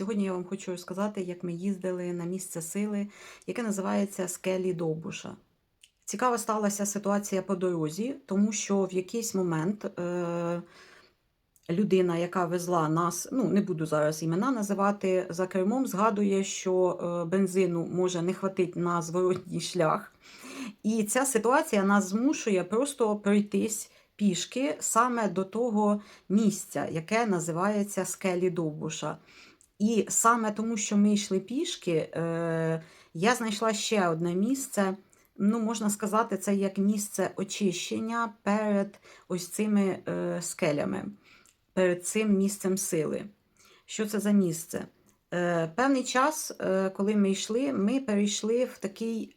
Сьогодні я вам хочу розказати, як ми їздили на місце сили, яке називається Скелі Довбуша. Цікава сталася ситуація по дорозі, тому що в якийсь момент е, людина, яка везла нас, ну не буду зараз імена називати, за кермом згадує, що е, бензину може не хватить на зворотній шлях. І ця ситуація нас змушує просто пройтись пішки саме до того місця, яке називається Скелі Довбуша. І саме тому, що ми йшли пішки, е, я знайшла ще одне місце. Ну, можна сказати, це як місце очищення перед ось цими е, скелями, перед цим місцем сили. Що це за місце? Е, певний час, коли ми йшли, ми перейшли в такий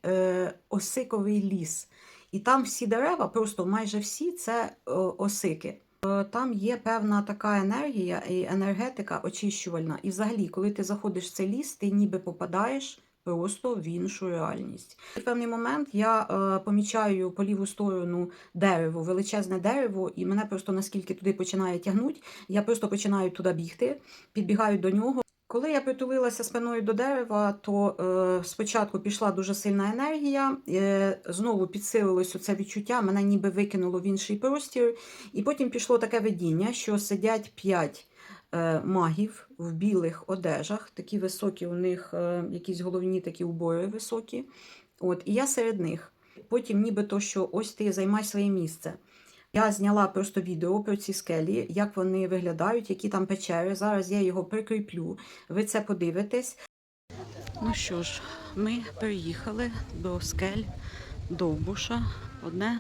осиковий ліс. І там всі дерева, просто майже всі це осики. Е, Там є певна така енергія і енергетика очищувальна. І взагалі, коли ти заходиш в цей ліс, ти ніби попадаєш просто в іншу реальність. В певний момент я е, помічаю по ліву сторону дерево, величезне дерево, і мене просто наскільки туди починає тягнути, я просто починаю туди бігти, підбігаю до нього. Коли я притулилася спиною до дерева, то е, спочатку пішла дуже сильна енергія, е, знову підсилилось це відчуття, мене ніби викинуло в інший простір. І потім пішло таке видіння, що сидять п'ять е, магів в білих одежах, такі високі, у них е, якісь головні такі убори високі. От, і я серед них. Потім, нібито, що ось ти займай своє місце. Я зняла просто відео про ці скелі, як вони виглядають, які там печери. Зараз я його прикріплю. Ви це подивитесь. Ну що ж, ми переїхали до скель Довбуша, одне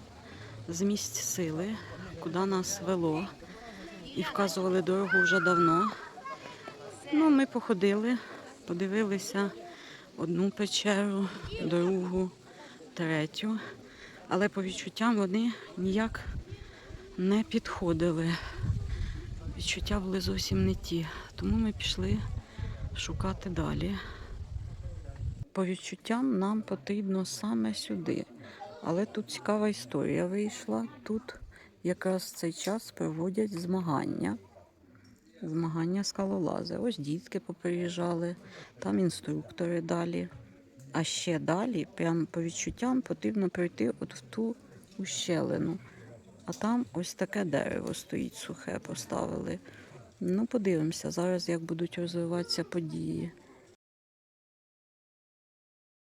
з місць сили, куди нас вело. І вказували дорогу вже давно. Ну, ми походили, подивилися одну печеру, другу, третю. Але по відчуттям вони ніяк не підходили. Відчуття були зовсім не ті. Тому ми пішли шукати далі. По відчуттям нам потрібно саме сюди. Але тут цікава історія вийшла. Тут якраз в цей час проводять змагання. Змагання скалолази. Ось дітки поприїжджали, там інструктори далі. А ще далі, прямо по відчуттям, потрібно пройти от в ту ущелину. А там ось таке дерево стоїть сухе, поставили. Ну, подивимося зараз, як будуть розвиватися події.